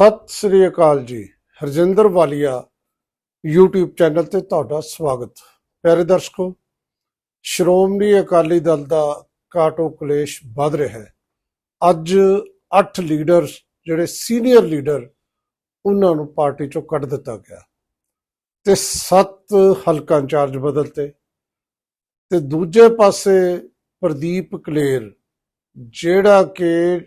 ਸਤਿ ਸ੍ਰੀ ਅਕਾਲ ਜੀ। ਹਰਜਿੰਦਰ ਵਾਲੀਆ YouTube channel ਤੇ ਤੁਹਾਡਾ ਸਵਾਗਤ। ਪਿਆਰੇ ਦਰਸ਼ਕੋ, ਸ਼੍ਰੋਮਣੀ ਅਕਾਲੀ ਦਲ ਦਾ ਕਾਟੋ ਕਲੇਸ਼ ਵੱਧ ਰਿਹਾ ਹੈ। ਅੱਜ 8 ਲੀਡਰ, ਜਿਹੜੇ ਸੀਨੀਅਰ ਲੀਡਰ, ਉਹਨਾਂ ਨੂੰ ਪਾਰਟੀ ਚੋਂ ਕੱਢ ਦਿੱਤਾ ਗਿਆ। ਤੇ 7 ਹਲਕਾ ਇੰਚਾਰਜ ਬਦਲਤੇ। ਤੇ ਦੂਜੇ ਪਾਸੇ ਪ੍ਰਦੀਪ ਕਲੇਰ, ਜਿਹੜਾ ਕਿ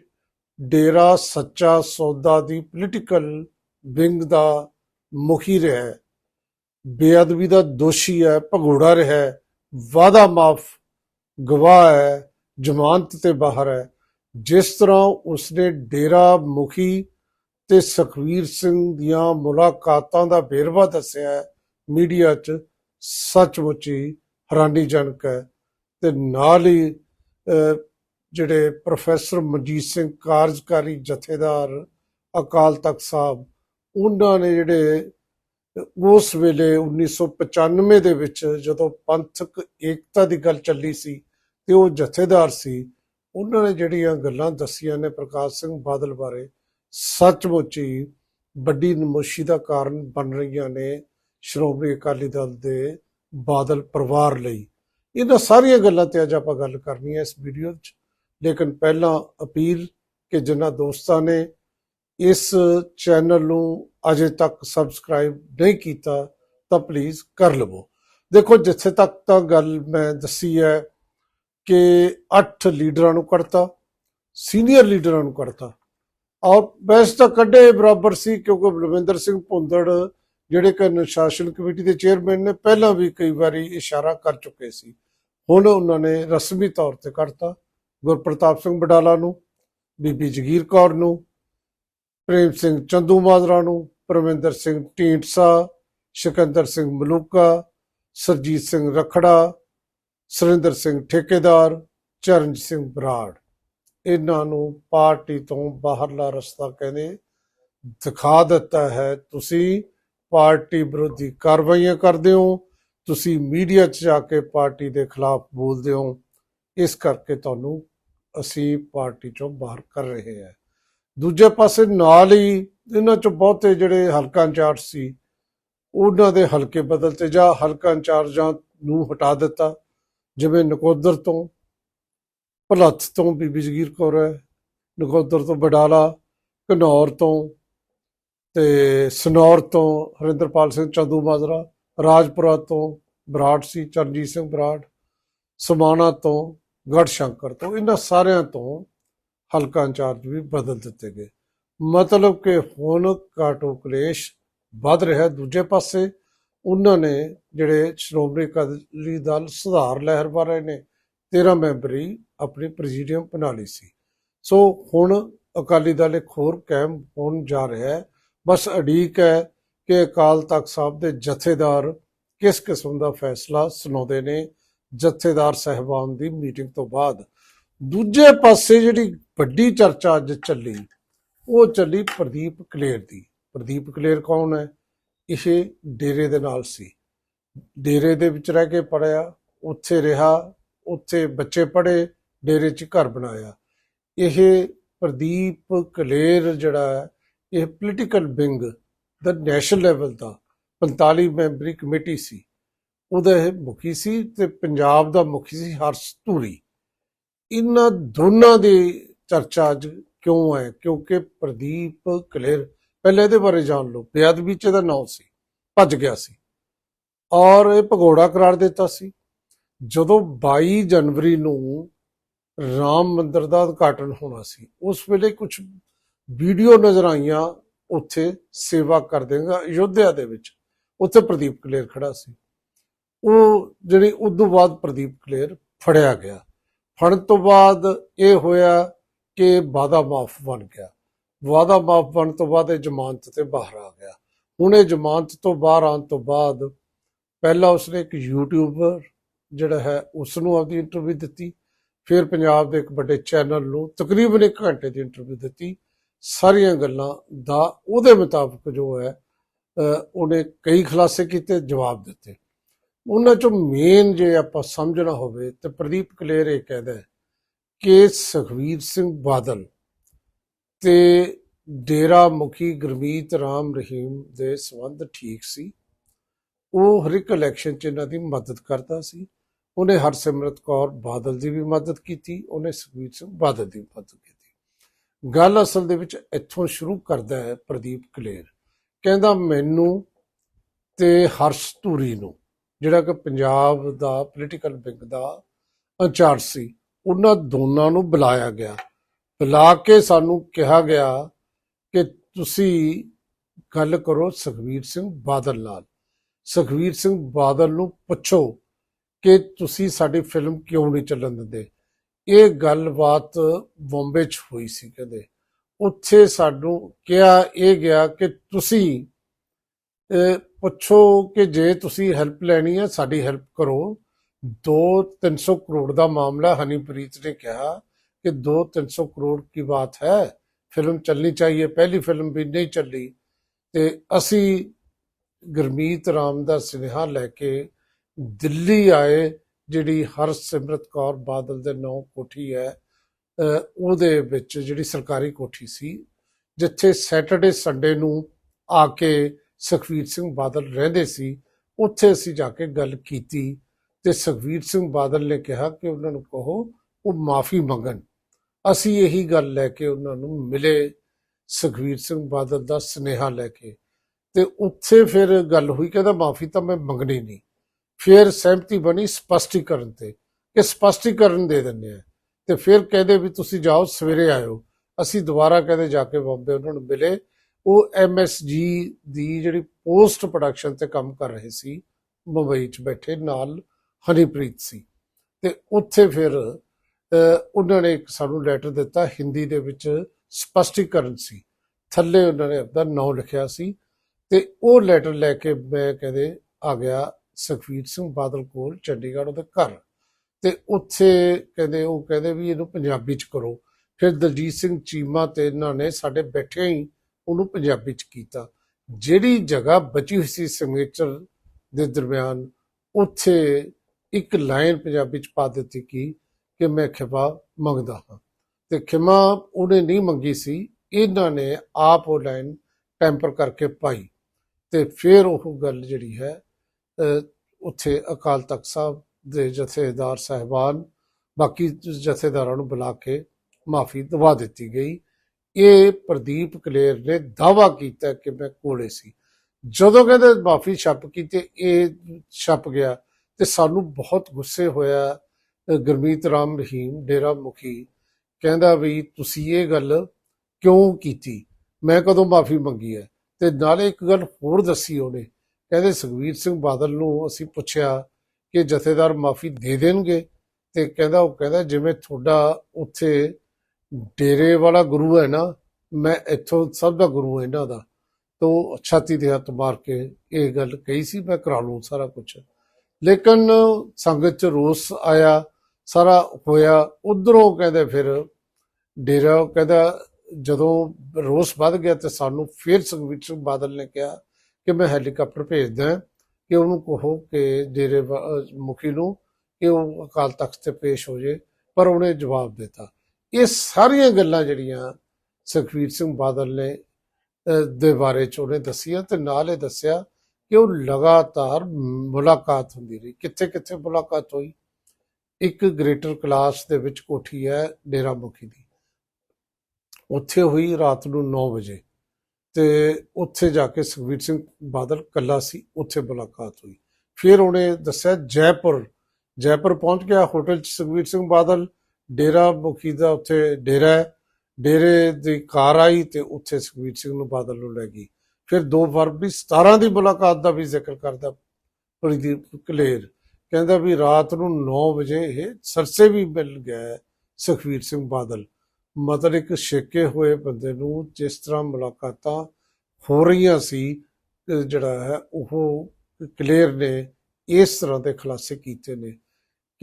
ਡੇਰਾ ਸੱਚਾ ਸੌਦਾ ਦੀ ਪੋਲੀਟੀਕਲ ਵਿੰਗ ਦਾ ਮੁਖੀ ਰਿਹਾ ਹੈ, ਬੇਅਦਬੀ ਦਾ ਦੋਸ਼ੀ ਹੈ ਭਗੋੜਾ ਰਿਹਾ ਹੈ, ਵਾਦਾ ਮਾਫ ਗਵਾਹ ਹੈ ਜ਼ਮਾਨਤ ਤੇ ਬਾਹਰ ਹੈ। ਜਿਸ ਤਰ੍ਹਾਂ ਉਸਨੇ ਡੇਰਾ ਮੁਖੀ ਤੇ ਸੁਖਵੀਰ ਸਿੰਘ ਦੀਆਂ ਮੁਲਾਕਾਤਾਂ ਦਾ ਵੇਰਵਾ ਦੱਸਿਆ ਹੈ ਮੀਡੀਆ 'ਚ ਸੱਚਮੁੱਚ ਹੀ ਹੈਰਾਨੀਜਨਕ ਹੈ ਤੇ ਨਾਲ ਹੀ ਅਹ, ਜਿਹੜੇ ਪ੍ਰੋਫੈਸਰ ਮਨਜੀਤ ਸਿੰਘ ਕਾਰਜਕਾਰੀ ਜਥੇਦਾਰ ਅਕਾਲ ਤਖਤ ਸਾਹਿਬ, ਉਹਨਾਂ ਨੇ ਜਿਹੜੇ ਉਸ ਵੇਲੇ 1995 ਦੇ ਵਿੱਚ ਜਦੋਂ ਪੰਥਕ ਏਕਤਾ ਦੀ ਗੱਲ ਚੱਲੀ ਸੀ ਤੇ ਉਹ ਜਥੇਦਾਰ ਸੀ, ਉਹਨਾਂ ਨੇ ਜਿਹੜੀਆਂ ਗੱਲਾਂ ਦੱਸੀਆਂ ਨੇ ਪ੍ਰਕਾਸ਼ ਸਿੰਘ ਬਾਦਲ ਬਾਰੇ, ਸੱਚਮੁੱਚ ਹੀ ਵੱਡੀ ਨਮੋਸ਼ੀ ਦਾ ਕਾਰਨ ਬਣ ਰਹੀਆਂ ਨੇ ਸ਼੍ਰੋਮਣੀ ਅਕਾਲੀ ਦਲ ਦੇ ਬਾਦਲ ਪਰਿਵਾਰ ਲਈ। ਇਹਨਾਂ ਸਾਰੀਆਂ ਗੱਲਾਂ ਤੇ ਅੱਜ ਆਪਾਂ ਗੱਲ ਕਰਨੀ ਹੈ ਇਸ ਵੀਡੀਓ 'ਚ ਲੇਕਿਨ ਪਹਿਲਾਂ ਅਪੀਲ ਕਿ ਜਿਨ੍ਹਾਂ ਦੋਸਤਾਂ ਨੇ ਇਸ ਚੈਨਲ ਨੂੰ ਅਜੇ ਤੱਕ ਸਬਸਕ੍ਰਾਈਬ ਨਹੀਂ ਕੀਤਾ, ਤਾਂ ਪਲੀਜ਼ ਕਰ ਲਵੋ। ਦੇਖੋ, ਜਿੱਥੇ ਤੱਕ ਤਾਂ ਗੱਲ ਮੈਂ ਦੱਸੀ ਹੈ ਕਿ 8 ਲੀਡਰਾਂ ਨੂੰ ਕੱਢਤਾ, ਸੀਨੀਅਰ ਲੀਡਰਾਂ ਨੂੰ ਕੱਢਤਾ। ਔਰ ਬੈਸ ਤਾਂ ਕੱਢੇ ਬਰਾਬਰ ਸੀ, ਕਿਉਂਕਿ ਬਲਵਿੰਦਰ ਸਿੰਘ ਭੁੰਦੜ ਜਿਹੜੇ ਕਿ ਅਨੁਸ਼ਾਸਨ ਕਮੇਟੀ ਦੇ ਚੇਅਰਮੈਨ ਨੇ, ਪਹਿਲਾਂ ਵੀ ਕਈ ਵਾਰੀ ਇਸ਼ਾਰਾ ਕਰ ਚੁੱਕੇ ਸੀ। ਹੁਣ ਉਹਨਾਂ ਨੇ ਰਸਮੀ ਤੌਰ ਤੇ ਕੱਢਤਾ। ਗੁਰਪ੍ਰਤਾਪ ਸਿੰਘ ਬਡਾਲਾ ਨੂੰ, ਬੀਬੀ ਜਗੀਰ ਕੌਰ ਨੂੰ, ਪ੍ਰੇਮ ਸਿੰਘ ਚੰਦੂ ਮਾਜਰਾ ਨੂੰ, ਪਰਮਿੰਦਰ ਸਿੰਘ ਢੀਂਡਸਾ, ਸਿਕੰਦਰ ਸਿੰਘ ਮਲੂਕਾ, ਸਰਜੀਤ ਸਿੰਘ ਰਖੜਾ, ਸੁਰਿੰਦਰ ਸਿੰਘ ਠੇਕੇਦਾਰ, ਚਰਨਜੀਤ ਸਿੰਘ ਬਰਾੜ। ਇਹਨਾਂ ਨੂੰ ਪਾਰਟੀ ਤੋਂ ਬਾਹਰਲਾ ਰਸਤਾ ਕਹਿੰਦੇ ਦਿਖਾ ਦਿੱਤਾ ਹੈ। ਤੁਸੀਂ ਪਾਰਟੀ ਵਿਰੋਧੀ ਕਾਰਵਾਈਆਂ ਕਰਦੇ ਹੋ, ਤੁਸੀਂ ਮੀਡੀਆ 'ਚ ਜਾ ਕੇ ਪਾਰਟੀ ਦੇ ਖਿਲਾਫ ਬੋਲਦੇ ਹੋ। ਇਸ ਕਰਕੇ ਤੁਹਾਨੂੰ ਅਸੀਂ ਪਾਰਟੀ ਚੋਂ ਬਾਹਰ ਕਰ ਰਹੇ ਹਾਂ। ਦੂਜੇ ਪਾਸੇ ਨਾਲ ਹੀ ਇਹਨਾਂ ਚੋਂ ਬਹੁਤੇ ਜਿਹੜੇ ਹਲਕਾ ਇੰਚਾਰਜ ਸੀ, ਉਹਨਾਂ ਦੇ ਹਲਕੇ ਬਦਲਤੇ ਜਾਂ ਹਲਕਾ ਇੰਚਾਰਜਾਂ ਨੂੰ ਹਟਾ ਦਿੱਤਾ, ਜਿਵੇਂ ਨਕੋਦਰ ਤੋਂ ਭਲੱਥ ਤੋਂ ਬੀਬੀ ਜਗੀਰ ਕੌਰ ਹੈ, ਨਕੋਦਰ ਤੋਂ ਬਡਾਲਾ ਘਨੌਰ ਤੋਂ ਤੇ ਸਨੌਰ ਤੋਂ ਹਰਿੰਦਰਪਾਲ ਸਿੰਘ ਚੰਦੂ ਮਾਜਰਾ, ਰਾਜਪੁਰਾ ਤੋਂ ਬਰਾੜ ਸੀ, ਚਰਨਜੀਤ ਸਿੰਘ ਬਰਾੜ, ਸਮਾਣਾ ਤੋਂ ਗੜ ਸ਼ੰਕਰ ਤੋਂ, ਇਹਨਾਂ ਸਾਰਿਆਂ ਤੋਂ ਹਲਕਾ ਇੰਚਾਰਜ ਵੀ ਬਦਲ ਦਿੱਤੇ ਗਏ। ਮਤਲਬ ਕਿ ਹੁਣ ਕਾਟੋ ਕਲੇਸ਼ ਵੱਧ ਰਿਹਾ ਦੂਜੇ ਪਾਸੇ। ਉਹਨਾਂ ਨੇ ਜਿਹੜੇ ਸ਼੍ਰੋਮਣੀ ਅਕਾਲੀ ਦਲ ਸੁਧਾਰ ਲਹਿਰ ਬਾਰੇ ਨੇ 13 ਮੈਂਬਰੀ ਆਪਣੀ ਪ੍ਰੈਜ਼ੀਡੀਅਮ ਬਣਾ ਲਈ ਸੀ। ਸੋ ਹੁਣ ਅਕਾਲੀ ਦਲ ਇੱਕ ਹੋਰ ਕਾਇਮ ਹੋਣ ਜਾ ਰਿਹਾ ਹੈ। ਬਸ ਅਡੀਕ ਹੈ ਕਿ ਅਕਾਲ ਤਖਤ ਸਾਹਿਬ ਦੇ ਜਥੇਦਾਰ ਕਿਸ ਕਿਸਮ ਦਾ ਫੈਸਲਾ ਸੁਣਾਉਂਦੇ ਨੇ ਜਥੇਦਾਰ ਸਹਿਬਾਨ ਦੀ ਮੀਟਿੰਗ ਤੋਂ ਬਾਅਦ ਦੂਜੇ ਪਾਸੇ ਜਿਹੜੀ ਵੱਡੀ ਚਰਚਾ ਅੱਜ ਚੱਲੀ, ਉਹ ਚੱਲੀ ਪ੍ਰਦੀਪ ਕਲੇਰ ਦੀ। ਪ੍ਰਦੀਪ ਕਲੇਰ ਕੌਣ ਹੈ? ਇਹ ਡੇਰੇ ਦੇ ਨਾਲ ਸੀ। ਡੇਰੇ ਦੇ ਵਿੱਚ ਰਹਿ ਕੇ ਪੜਿਆ ਉੱਥੇ ਰਿਹਾ, ਉੱਥੇ ਬੱਚੇ ਪੜ੍ਹੇ, ਡੇਰੇ 'ਚ ਘਰ ਬਣਾਇਆ। ਇਹ ਪ੍ਰਦੀਪ ਕਲੇਰ ਜਿਹੜਾ ਹੈ, ਇਹ ਪੋਲੀਟੀਕਲ ਵਿੰਗ ਦਾ ਨੈਸ਼ਨਲ ਲੈਵਲ ਦਾ 45 ਮੈਂਬਰੀ ਕਮੇਟੀ ਸੀ। ਉਹਦਾ ਇਹ ਮੁਖੀ ਸੀ ਤੇ ਪੰਜਾਬ ਦਾ ਮੁਖੀ ਸੀ ਹਰਸ਼ ਧੂਰੀ। ਇਹਨਾਂ ਦੋਨਾਂ ਦੀ ਚਰਚਾ ਅੱਜ ਕਿਉਂ ਹੈ ਕਿਉਂਕਿ ਪ੍ਰਦੀਪ ਕਲੇਰ ਪਹਿਲੇ ਇਹਦੇ ਬਾਰੇ ਜਾਣ ਲਓ। ਬੇਅਦਬੀ ਚ ਦਾ ਨਾਂ ਸੀ, ਭੱਜ ਗਿਆ ਸੀ। ਔਰ ਇਹ ਭਗੌੜਾ ਕਰਾਰ ਦਿੱਤਾ ਸੀ। ਜਦੋਂ 22 ਜਨਵਰੀ ਨੂੰ ਰਾਮ ਮੰਦਰ ਦਾ ਉਦਘਾਟਨ ਹੋਣਾ ਸੀ, ਉਸ ਵੇਲੇ ਕੁਝ ਵੀਡੀਓ ਨਜ਼ਰ ਆਈਆਂ, ਉੱਥੇ ਸੇਵਾ ਕਰ ਦੇਗਾ ਅਯੋਧਿਆ ਦੇ ਵਿੱਚ, ਉੱਥੇ ਪ੍ਰਦੀਪ ਕਲੇਰ ਖੜਾ ਸੀ। ਉਹ ਜਿਹੜੀ ਉਦੋਂ ਬਾਅਦ ਪ੍ਰਦੀਪ ਕਲੇਰ ਫੜਿਆ ਗਿਆ। ਫੜਨ ਤੋਂ ਬਾਅਦ ਇਹ ਹੋਇਆ ਕਿ ਵਾਦਾ ਮਾਫ ਬਣ ਗਿਆ। ਵਾਦਾ ਮਾਫ ਬਣ ਤੋਂ ਬਾਅਦ ਇਹ ਜ਼ਮਾਨਤ ਤੇ ਬਾਹਰ ਆ ਗਿਆ। ਹੁਣ ਇਹ ਜ਼ਮਾਨਤ ਤੋਂ ਬਾਹਰ ਆਉਣ ਤੋਂ ਬਾਅਦ ਪਹਿਲਾਂ ਉਸਨੇ ਇੱਕ ਯੂਟਿਊਬਰ ਜਿਹੜਾ ਹੈ ਉਸ ਨੂੰ ਆਪਦੀ ਇੰਟਰਵਿਊ ਦਿੱਤੀ। ਫਿਰ ਪੰਜਾਬ ਦੇ ਇੱਕ ਵੱਡੇ ਚੈਨਲ ਨੂੰ ਤਕਰੀਬਨ 1 ਘੰਟੇ ਦੀ ਇੰਟਰਵਿਊ ਦਿੱਤੀ। ਸਾਰੀਆਂ ਗੱਲਾਂ ਦਾ ਉਹਦੇ ਮੁਤਾਬਕ ਜੋ ਹੈ ਉਹਨੇ ਕਈ ਖੁਲਾਸੇ ਕੀਤੇ, ਜਵਾਬ ਦਿੱਤੇ। ਉਹਨਾਂ ਚੋਂ ਮੇਨ ਜੇ ਆਪਾਂ ਸਮਝਣਾ ਹੋਵੇ ਤੇ ਪ੍ਰਦੀਪ ਕਲੇਰ ਇਹ ਕਹਿੰਦਾ ਕਿ ਸੁਖਵੀਰ ਸਿੰਘ ਬਾਦਲ ਤੇ ਡੇਰਾ ਮੁਖੀ ਗੁਰਮੀਤ ਰਾਮ ਰਹੀਮ ਦੇ ਸੰਬੰਧ ਠੀਕ ਸੀ। ਉਹ ਹਰ ਇੱਕ ਇਲੈਕਸ਼ਨ 'ਚ ਇਹਨਾਂ ਦੀ ਮਦਦ ਕਰਦਾ ਸੀ। ਉਹਨੇ ਹਰਸਿਮਰਤ ਕੌਰ ਬਾਦਲ ਦੀ ਵੀ ਮਦਦ ਕੀਤੀ, ਉਹਨੇ ਸੁਖਬੀਰ ਸਿੰਘ ਬਾਦਲ ਦੀ ਵੀ ਮਦਦ ਕੀਤੀ। ਗੱਲ ਅਸਲ ਦੇ ਵਿੱਚ ਇੱਥੋਂ ਸ਼ੁਰੂ ਕਰਦਾ ਹੈ ਪ੍ਰਦੀਪ ਕਲੇਰ। ਕਹਿੰਦਾ ਮੈਨੂੰ ਤੇ ਹਰਸ਼ ਧੂਰੀ ਨੂੰ ਜਿਹੜਾ ਕਿ ਪੰਜਾਬ ਦਾ ਪੋਲੀਟੀਕਲ ਵਿੰਗ ਦਾ ਇੰਚਾਰਜ ਸੀ, ਉਹਨਾਂ ਦੋਨਾਂ ਨੂੰ ਬੁਲਾਇਆ ਗਿਆ। ਬੁਲਾ ਕੇ ਸਾਨੂੰ ਕਿਹਾ ਗਿਆ ਕਿ ਤੁਸੀਂ ਗੱਲ ਕਰੋ ਸੁਖਬੀਰ ਸਿੰਘ ਬਾਦਲ ਨਾਲ। ਸੁਖਬੀਰ ਸਿੰਘ ਬਾਦਲ ਨੂੰ ਪੁੱਛੋ ਕਿ ਤੁਸੀਂ ਸਾਡੀ ਫਿਲਮ ਕਿਉਂ ਨਹੀਂ ਚੱਲਣ ਦਿੰਦੇ? ਇਹ ਗੱਲਬਾਤ ਬੰਬੇ 'ਚ ਹੋਈ ਸੀ ਕਹਿੰਦੇ। ਉੱਥੇ ਸਾਨੂੰ ਕਿਹਾ ਇਹ ਗਿਆ ਕਿ ਤੁਸੀਂ ਪੁੱਛੋ ਕਿ ਜੇ ਤੁਸੀਂ ਹੈਲਪ ਲੈਣੀ ਹੈ ਸਾਡੀ ਹੈਲਪ ਕਰੋ। 2-300 ਕਰੋੜ ਦਾ ਮਾਮਲਾ ਹਨੀਪ੍ਰੀਤ ਨੇ ਕਿਹਾ ਕਿ 2-300 ਕਰੋੜ ਕੀ ਬਾਤ ਹੈ? ਫਿਲਮ ਚੱਲਣੀ ਚਾਹੀਏ, ਪਹਿਲੀ ਫਿਲਮ ਵੀ ਨਹੀਂ ਚੱਲੀ। ਤੇ ਅਸੀਂ ਗੁਰਮੀਤ ਰਾਮ ਦਾ ਸੁਨੇਹਾ ਲੈ ਕੇ ਦਿੱਲੀ ਆਏ, ਜਿਹੜੀ ਹਰਸਿਮਰਤ ਕੌਰ ਬਾਦਲ ਦੇ ਨੌ ਕੋਠੀ ਹੈ ਉਹਦੇ ਵਿੱਚ ਜਿਹੜੀ ਸਰਕਾਰੀ ਕੋਠੀ ਸੀ, ਜਿੱਥੇ ਸੈਟਰਡੇ ਸੰਡੇ ਨੂੰ ਆ ਕੇ ਸੁਖਵੀਰ ਸਿੰਘ ਬਾਦਲ ਰਹਿੰਦੇ ਸੀ, ਉੱਥੇ ਅਸੀਂ ਜਾ ਕੇ ਗੱਲ ਕੀਤੀ ਤੇ ਸੁਖਵੀਰ ਸਿੰਘ ਬਾਦਲ ਨੇ ਕਿਹਾ ਕਿ ਉਹਨਾਂ ਨੂੰ ਕਹੋ, ਉਹ ਮਾਫੀ ਮੰਗਣ। ਅਸੀਂ ਇਹੀ ਗੱਲ ਲੈ ਕੇ ਉਹਨਾਂ ਨੂੰ ਮਿਲੇ, ਸੁਖਵੀਰ ਸਿੰਘ ਬਾਦਲ ਦਾ ਸੁਨੇਹਾ ਲੈ ਕੇ। ਤੇ ਉੱਥੇ ਫਿਰ ਗੱਲ ਹੋਈ ਕਹਿੰਦਾ ਮਾਫੀ ਤਾਂ ਮੈਂ ਮੰਗਣੀ ਨਹੀਂ। ਫਿਰ ਸਹਿਮਤੀ ਬਣੀ ਸਪਸ਼ਟੀਕਰਨ ਤੇ ਕਿ ਸਪਸ਼ਟੀਕਰਨ ਦੇ ਦਿੰਦੇ ਆ। ਤੇ ਫਿਰ ਕਹਿੰਦੇ ਵੀ ਤੁਸੀਂ ਜਾਓ, ਸਵੇਰੇ ਆਇਓ। ਅਸੀਂ ਦੁਬਾਰਾ ਕਹਿੰਦੇ ਜਾ ਕੇ ਬੰਬੇ ਉਹਨਾਂ ਨੂੰ ਮਿਲੇ ਉਹ ਐਮਐਸਜੀ ਦੀ ਜਿਹੜੀ ਪੋਸਟ ਪ੍ਰੋਡਕਸ਼ਨ ਤੇ ਕੰਮ ਕਰ ਰਹੇ ਸੀ, ਮੁੰਬਈ 'ਚ ਬੈਠੇ ਨਾਲ ਹਨੀਪ੍ਰੀਤ ਸੀ। ਤੇ ਉੱਥੇ ਫਿਰ ਉਹਨਾਂ ਨੇ ਇੱਕ ਸਾਨੂੰ ਲੈਟਰ ਦਿੱਤਾ, ਹਿੰਦੀ ਦੇ ਵਿੱਚ ਸਪਸ਼ਟੀਕਰਨ ਸੀ। ਥੱਲੇ ਉਹਨਾਂ ਨੇ ਆਪਦਾ ਨਾਮ ਲਿਖਿਆ ਸੀ। ਤੇ ਉਹ ਲੈਟਰ ਲੈ ਕੇ ਮੈਂ ਕਹਿੰਦੇ ਆ ਗਿਆ ਸੁਖਵੀਰ ਸਿੰਘ ਬਾਦਲ ਕੋਲ, ਚੰਡੀਗੜ੍ਹ ਉਹਦੇ ਘਰ। ਤੇ ਉੱਥੇ ਕਹਿੰਦੇ, ਉਹ ਕਹਿੰਦੇ ਵੀ ਇਹਨੂੰ ਪੰਜਾਬੀ ਚ ਕਰੋ। ਫਿਰ ਦਲਜੀਤ ਸਿੰਘ ਚੀਮਾ ਤੇ ਇਹਨਾਂ ਨੇ ਸਾਡੇ ਬੈਠੇ ਹੀ ਉਹਨੂੰ ਪੰਜਾਬੀ ਚ ਕੀਤਾ। ਜਿਹੜੀ ਜਗ੍ਹਾ ਬਚੀ ਹੋਈ ਸੀ ਸਿਗਨੇਚਰ ਦੇ ਦਰਮਿਆਨ, ਉੱਥੇ ਇੱਕ ਲਾਈਨ ਪੰਜਾਬੀ ਚ ਪਾ ਦਿੱਤੀ ਕਿ ਕਿ ਮੈਂ ਖਿਮਾ ਮੰਗਦਾ ਹਾਂ। ਤੇ ਖਿਮਾ ਉਹਨੇ ਨਹੀਂ ਮੰਗੀ ਸੀ, ਇਹਨਾਂ ਨੇ ਆਪ ਉਹ ਲਾਈਨ ਟੈਂਪਰ ਕਰਕੇ ਪਾਈ। ਤੇ ਫਿਰ ਉਹ ਗੱਲ ਜਿਹੜੀ ਹੈ ਉੱਥੇ ਅਕਾਲ ਤਖਤ ਸਾਹਿਬ ਦੇ ਜਥੇਦਾਰ ਸਾਹਿਬਾਨ, ਬਾਕੀ ਜਥੇਦਾਰਾਂ ਨੂੰ ਬੁਲਾ ਕੇ ਮਾਫੀ ਦਵਾ ਦਿੱਤੀ ਗਈ। ਇਹ ਪ੍ਰਦੀਪ ਕਲੇਰ ਨੇ ਦਾਵਾ ਕੀਤਾ ਕਿ ਮੈਂ ਕੋਲੇ ਸੀ। ਜਦੋਂ ਕਹਿੰਦੇ ਮਾਫੀ ਛਪ ਕੀਤੀ, ਇਹ ਛਪ ਗਿਆ ਤੇ ਸਾਨੂੰ ਬਹੁਤ ਗੁੱਸੇ ਹੋਇਆ। ਗੁਰਮੀਤ ਰਾਮ ਰਹੀਮ, ਡੇਰਾ ਮੁਖੀ, ਕਹਿੰਦਾ ਵੀ ਤੁਸੀਂ ਇਹ ਗੱਲ ਕਿਉਂ ਕੀਤੀ? ਮੈਂ ਕਦੋਂ ਮਾਫੀ ਮੰਗੀ ਹੈ? ਤੇ ਨਾਲੇ ਇੱਕ ਗੱਲ ਹੋਰ ਦੱਸੀ ਉਹਨੇ। ਕਹਿੰਦੇ ਸੁਖਵੀਰ ਸਿੰਘ ਬਾਦਲ ਨੂੰ ਅਸੀਂ ਪੁੱਛਿਆ ਕਿ ਜਥੇਦਾਰ ਮਾਫੀ ਦੇ ਦੇਣਗੇ? ਤੇ ਕਹਿੰਦਾ, ਉਹ ਕਹਿੰਦਾ, ਜਿਵੇਂ ਤੁਹਾਡਾ ਉੱਥੇ ਡੇਰੇ ਵਾਲਾ ਗੁਰੂ ਹੈ ਨਾ, ਮੈਂ ਇੱਥੋਂ ਸਭ ਦਾ ਗੁਰੂ ਹੈ ਇਹਨਾਂ ਦਾ। ਤੋ ਛਾਤੀ ਦੇ ਹੱਥ ਮਾਰ ਕੇ ਇਹ ਗੱਲ ਕਹੀ ਸੀ, ਮੈਂ ਕਰਾ ਲੂੰ ਸਾਰਾ ਕੁਝ ਲੇਕਿਨ ਸੰਗਤ ਚ ਰੋਸ ਆਇਆ, ਸਾਰਾ ਹੋਇਆ, ਉਧਰੋਂ ਕਹਿੰਦੇ ਫਿਰ ਡੇਰਾ, ਕਹਿੰਦਾ ਜਦੋਂ ਰੋਸ ਵੱਧ ਗਿਆ ਤੇ ਸਾਨੂੰ ਫਿਰ ਸੁਖਬੀਰ ਸਿੰਘ ਬਾਦਲ ਨੇ ਕਿਹਾ ਕਿ ਮੈਂ ਹੈਲੀਕਾਪਟਰ ਭੇਜਦਾ, ਕਿ ਉਹਨੂੰ ਕਹੋ ਕਿ ਡੇਰੇ ਮੁਖੀ ਨੂੰ ਕਿ ਉਹ ਅਕਾਲ ਤਖਤ ਤੇ ਪੇਸ਼ ਹੋ ਜੇ, ਪਰ ਉਹਨੇ ਜਵਾਬ ਦਿੱਤਾ। ਇਹ ਸਾਰੀਆਂ ਗੱਲਾਂ ਜਿਹੜੀਆਂ ਸੁਖਬੀਰ ਸਿੰਘ ਬਾਦਲ ਨੇ ਦੇ ਬਾਰੇ ਚ ਉਹਨੇ ਦੱਸੀਆਂ ਤੇ ਨਾਲ ਇਹ ਦੱਸਿਆ ਕਿ ਉਹ ਲਗਾਤਾਰ ਮੁਲਾਕਾਤ ਹੁੰਦੀ ਰਹੀ। ਕਿੱਥੇ ਕਿੱਥੇ ਮੁਲਾਕਾਤ ਹੋਈ? ਇੱਕ ਗ੍ਰੇਟਰ ਕਲਾਸ ਦੇ ਵਿੱਚ ਕੋਠੀ ਹੈ ਡੇਰਾ ਮੁਖੀ ਦੀ। ਉੱਥੇ ਹੋਈ ਰਾਤ ਨੂੰ 9 ਵਜੇ ਤੇ ਉੱਥੇ ਜਾ ਕੇ ਸੁਖਬੀਰ ਸਿੰਘ ਬਾਦਲ ਕੱਲਾ ਸੀ, ਉੱਥੇ ਮੁਲਾਕਾਤ ਹੋਈ। ਫਿਰ ਉਹਨੇ ਦੱਸਿਆ ਜੈਪੁਰ ਜੈਪੁਰ ਪਹੁੰਚ ਗਿਆ ਹੋਟਲ ਚ ਸੁਖਬੀਰ ਸਿੰਘ ਬਾਦਲ। ਡੇਰਾ ਮੁਖੀ ਦਾ ਉੱਥੇ ਡੇਰਾ ਹੈ। ਡੇਰੇ ਦੀ ਕਾਰ ਆਈ ਤੇ ਉੱਥੇ ਸੁਖਬੀਰ ਸਿੰਘ ਨੂੰ ਬਾਦਲ ਨੂੰ ਲੈ ਗਈ। ਫਿਰ 2 ਫਰਵਰੀ 17 ਦੀ ਮੁਲਾਕਾਤ ਦਾ ਵੀ ਜ਼ਿਕਰ ਕਰਦਾ ਪ੍ਰਦੀਪ ਕਲੇਰ। ਕਹਿੰਦਾ ਵੀ ਰਾਤ ਨੂੰ 9 ਵਜੇ ਇਹ ਸਰਸੇ ਵੀ ਮਿਲ ਗਿਆ ਹੈ ਸੁਖਬੀਰ ਸਿੰਘ ਬਾਦਲ। ਮਤਲਬ ਇੱਕ ਛੇਕੇ ਹੋਏ ਬੰਦੇ ਨੂੰ ਜਿਸ ਤਰ੍ਹਾਂ ਮੁਲਾਕਾਤਾਂ ਹੋ ਰਹੀਆਂ ਸੀ ਜਿਹੜਾ ਹੈ, ਉਹ ਕਲੇਰ ਨੇ ਇਸ ਤਰ੍ਹਾਂ ਦੇ ਖੁਲਾਸੇ ਕੀਤੇ ਨੇ।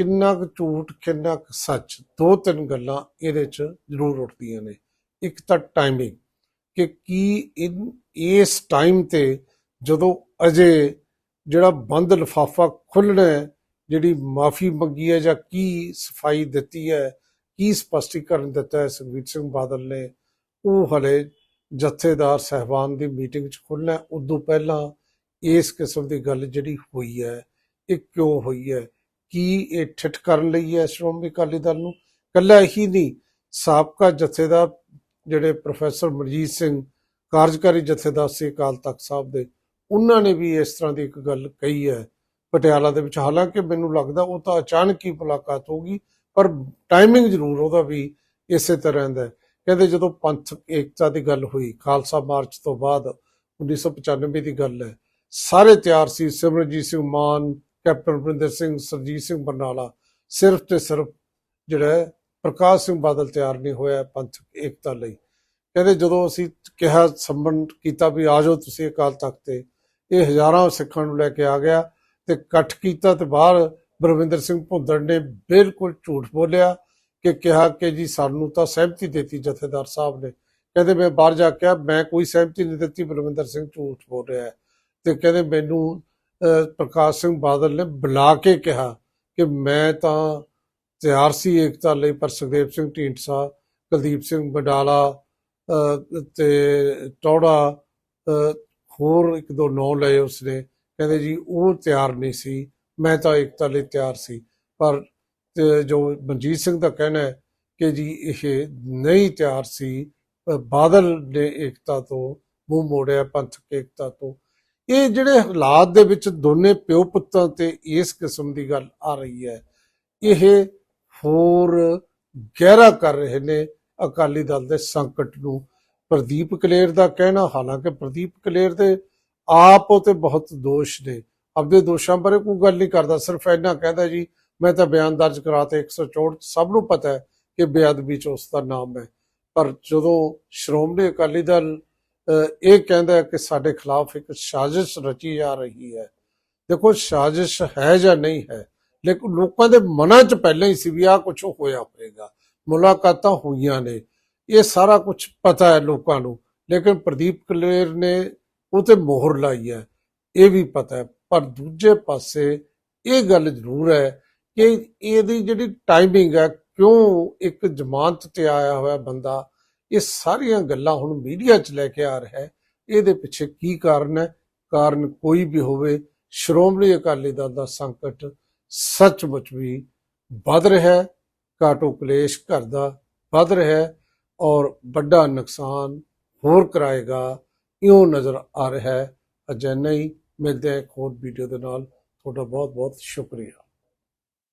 ਕਿੰਨਾ ਕੁ ਝੂਠ, ਕਿੰਨਾ ਕੁ ਸੱਚ, ਦੋ ਤਿੰਨ ਗੱਲਾਂ ਇਹਦੇ ਚ ਜ਼ਰੂਰ ਉੱਠਦੀਆਂ ਨੇ। ਇੱਕ ਤਾਂ ਟਾਈਮਿੰਗ ਕਿ ਕੀ ਇਨ, ਇਸ ਟਾਈਮ ਤੇ ਜਦੋਂ ਅਜੇ ਜਿਹੜਾ ਬੰਦ ਲਿਫਾਫਾ ਖੁੱਲਣਾ ਜਿਹੜੀ ਮਾਫੀ ਮੰਗੀ ਹੈ ਜਾਂ ਕੀ ਸਫ਼ਾਈ ਦਿੱਤੀ ਹੈ, ਕੀ ਸਪਸ਼ਟੀਕਰਨ ਦਿੱਤਾ ਹੈ ਸੁਖਬੀਰ ਸਿੰਘ ਬਾਦਲ ਨੇ, ਉਹ ਹਲੇ ਜਥੇਦਾਰ ਸਹਿਬਾਨ ਦੀ ਮੀਟਿੰਗ 'ਚ ਖੁੱਲਣਾ ਉਦੋਂ ਪਹਿਲਾਂ ਇਸ ਕਿਸਮ ਦੀ ਗੱਲ ਜਿਹੜੀ ਹੋਈ ਹੈ, ਇਹ ਕਿਉਂ ਹੋਈ ਹੈ ਕੀ ਇਹ ਠਿੱਠ ਕਰਨ ਲਈ ਹੈ ਸ਼੍ਰੋਮਣੀ ਅਕਾਲੀ ਦਲ ਨੂੰ? ਕੱਲਾ ਹੀ ਨਹੀਂ, ਸਾਬਕਾ ਜਥੇਦਾਰ ਜਿਹੜੇ ਪ੍ਰੋਫੈਸਰ ਮਨਜੀਤ ਸਿੰਘ, ਕਾਰਜਕਾਰੀ ਜਥੇਦਾਰ ਸੀ ਅਕਾਲ ਤਖਤ ਸਾਹਿਬ ਦੇ, ਉਹਨਾਂ ਨੇ ਵੀ ਇਸ ਤਰ੍ਹਾਂ ਦੀ ਇੱਕ ਗੱਲ ਕਹੀ ਹੈ ਪਟਿਆਲਾ ਦੇ ਵਿੱਚ। ਹਾਲਾਂਕਿ ਮੈਨੂੰ ਲੱਗਦਾ ਉਹ ਤਾਂ ਅਚਾਨਕ ਹੀ ਮੁਲਾਕਾਤ ਹੋਗੀ ਪਰ ਟਾਈਮਿੰਗ ਜ਼ਰੂਰ ਉਹਦਾ ਵੀ ਇਸੇ ਤਰ੍ਹਾਂ ਦਾ ਕਹਿੰਦੇ ਜਦੋਂ ਪੰਥ ਏਕਤਾ ਦੀ ਗੱਲ ਹੋਈ, ਖਾਲਸਾ ਮਾਰਚ ਤੋਂ ਬਾਅਦ 1995 ਦੀ ਗੱਲ ਹੈ, ਸਾਰੇ ਤਿਆਰ ਸੀ, ਸਿਮਰਨਜੀਤ ਸਿੰਘ ਮਾਨ ਕੈਪਟਨ ਅਮਰਿੰਦਰ ਸਿੰਘ, ਸਰਜੀਤ ਸਿੰਘ ਬਰਨਾਲਾ, ਸਿਰਫ ਤੇ ਸਿਰਫ ਜਿਹੜਾ ਪ੍ਰਕਾਸ਼ ਸਿੰਘ ਬਾਦਲ ਤਿਆਰ ਨਹੀਂ ਹੋਇਆ ਪੰਥ ਏਕਤਾ ਲਈ। ਕਹਿੰਦੇ ਜਦੋਂ ਅਸੀਂ ਕਿਹਾ, ਸੰਬੰਧ ਕੀਤਾ ਵੀ ਆ ਜਾਓ ਤੁਸੀਂ ਅਕਾਲ ਤਖਤ ਤੇ, ਇਹ ਹਜ਼ਾਰਾਂ ਸਿੱਖਾਂ ਨੂੰ ਲੈ ਕੇ ਆ ਗਿਆ ਤੇ ਇਕੱਠ ਕੀਤਾ ਤੇ ਬਾਹਰ ਬਰਵਿੰਦਰ ਸਿੰਘ ਭੁੰਦੜ ਨੇ ਬਿਲਕੁਲ ਝੂਠ ਬੋਲਿਆ ਕਿ ਕਿਹਾ ਕਿ ਜੀ ਸਾਨੂੰ ਤਾਂ ਸਹਿਮਤੀ ਦਿੱਤੀ ਜਥੇਦਾਰ ਸਾਹਿਬ ਨੇ। ਕਹਿੰਦੇ ਮੈਂ ਬਾਹਰ ਜਾ ਕੇ ਕਿਹਾ, ਮੈਂ ਕੋਈ ਸਹਿਮਤੀ ਨਹੀਂ ਦਿੱਤੀ, ਬਲਵਿੰਦਰ ਸਿੰਘ ਝੂਠ ਬੋਲ ਰਿਹਾ ਹੈ। ਤੇ ਕਹਿੰਦੇ ਮੈਨੂੰ ਪ੍ਰਕਾਸ਼ ਸਿੰਘ ਬਾਦਲ ਨੇ ਬੁਲਾ ਕੇ ਕਿਹਾ ਕਿ ਮੈਂ ਤਾਂ ਤਿਆਰ ਸੀ ਏਕਤਾ ਲਈ ਪਰ ਸੁਖਦੇਵ ਸਿੰਘ ਢੀਂਡਸਾ ਕੁਲਦੀਪ ਸਿੰਘ ਬਡਾਲਾ ਅਹ, ਤੇ ਟੌੜਾ ਹੋਰ ਇੱਕ ਦੋ ਨੌ ਲਏ ਉਸਨੇ। ਕਹਿੰਦੇ ਜੀ ਉਹ ਤਿਆਰ ਨਹੀਂ ਸੀ ਮੈਂ ਤਾਂ ਏਕਤਾ ਲਈ ਤਿਆਰ ਸੀ। ਪਰ ਜੋ ਮਨਜੀਤ ਸਿੰਘ ਦਾ ਕਹਿਣਾ ਹੈ ਕਿ ਜੀ ਇਹ ਨਹੀਂ ਤਿਆਰ ਸੀ ਬਾਦਲ ਨੇ ਏਕਤਾ ਤੋਂ ਮੂੰਹ ਮੋੜਿਆ ਪੰਥਕ ਏਕਤਾ ਤੋਂ। ਇਹ ਜਿਹੜੇ ਹਾਲਾਤ ਦੇ ਵਿੱਚ ਦੋਨੇ ਪਿਓ ਪੁੱਤਾਂ ਤੇ ਇਸ ਕਿਸਮ ਦੀ ਗੱਲ ਆ ਰਹੀ ਹੈ, ਇਹ ਹੋਰ ਗਹਿਰਾ ਕਰ ਰਹੇ ਨੇ ਅਕਾਲੀ ਦਲ ਦੇ ਸੰਕਟ ਨੂੰ। ਪ੍ਰਦੀਪ ਕਲੇਰ ਦਾ ਕਹਿਣਾ, ਹਾਲਾਂਕਿ ਪ੍ਰਦੀਪ ਕਲੇਰ ਦੇ ਆਪ ਉਤੇ ਬਹੁਤ ਦੋਸ਼ ਨੇ। ਆਪਦੇ ਦੋਸ਼ਾਂ ਬਾਰੇ ਕੋਈ ਗੱਲ ਨਹੀਂ ਕਰਦਾ, ਸਿਰਫ ਇੰਨਾ ਕਹਿੰਦਾ ਜੀ, ਮੈਂ ਤਾਂ ਬਿਆਨ ਦਰਜ ਕਰਾਤੇ 164 ਸਭ ਨੂੰ ਪਤਾ ਹੈ ਕਿ ਬੇਅਦਬੀ ਚ ਉਸ ਦਾ ਨਾਮ ਹੈ। ਪਰ ਜਦੋਂ ਸ਼੍ਰੋਮਣੀ ਅਕਾਲੀ ਦਲ ਇਹ ਕਹਿੰਦਾ ਕਿ ਸਾਡੇ ਖਿਲਾਫ ਇੱਕ ਸਾਜ਼ਿਸ਼ ਰਚੀ ਜਾ ਰਹੀ ਹੈ। ਦੇਖੋ, ਸਾਜ਼ਿਸ਼ ਹੈ ਜਾਂ ਨਹੀਂ ਹੈ, ਲੇਕਿਨ ਲੋਕਾਂ ਦੇ ਮਨਾਂ 'ਚ ਪਹਿਲਾਂ ਹੀ ਸੀ ਵੀ ਆਹ ਕੁਝ ਹੋਇਆ ਹੋਵੇਗਾ। ਮੁਲਾਕਾਤਾਂ ਹੋਈਆਂ ਨੇ, ਇਹ ਸਾਰਾ ਕੁਝ ਪਤਾ ਹੈ ਲੋਕਾਂ ਨੂੰ, ਲੇਕਿਨ ਪ੍ਰਦੀਪ ਕਲੇਰ ਨੇ ਉਹ ਤੇ ਮੋਹਰ ਲਾਈ ਹੈ, ਇਹ ਵੀ ਪਤਾ ਹੈ। ਪਰ ਦੂਜੇ ਪਾਸੇ ਇਹ ਗੱਲ ਜ਼ਰੂਰ ਹੈ ਕਿ ਇਹਦੀ ਜਿਹੜੀ ਟਾਈਮਿੰਗ ਹੈ, ਕਿਉਂ ਇੱਕ ਜ਼ਮਾਨਤ ਤੇ ਆਇਆ ਹੋਇਆ ਬੰਦਾ ਇਹ ਸਾਰੀਆਂ ਗੱਲਾਂ ਹੁਣ ਮੀਡੀਆ 'ਚ ਲੈ ਕੇ ਆ ਰਿਹਾ ਹੈ। ਇਹਦੇ ਪਿੱਛੇ ਕੀ ਕਾਰਨ ਹੈ? ਕਾਰਨ ਕੋਈ ਵੀ ਹੋਵੇ, ਸ਼੍ਰੋਮਣੀ ਅਕਾਲੀ ਦਲ ਦਾ ਸੰਕਟ ਸੱਚਮੁੱਚ ਵੀ ਵੱਧ ਰਿਹਾ ਹੈ। ਕਾਟੋ ਕਲੇਸ਼ ਘਰ ਦਾ ਵੱਧ ਰਿਹਾ ਹੈ ਔਰ ਵੱਡਾ ਨੁਕਸਾਨ ਹੋਰ ਕਰਾਏਗਾ, ਇਉਂ ਨਜ਼ਰ ਆ ਰਿਹਾ ਹੈ। ਅਜੇ ਨਹੀਂ, ਮਿਲਦੇ ਇੱਕ ਹੋਰ ਵੀਡੀਓ ਦੇ ਨਾਲ। ਤੁਹਾਡਾ ਬਹੁਤ ਬਹੁਤ ਸ਼ੁਕਰੀਆ।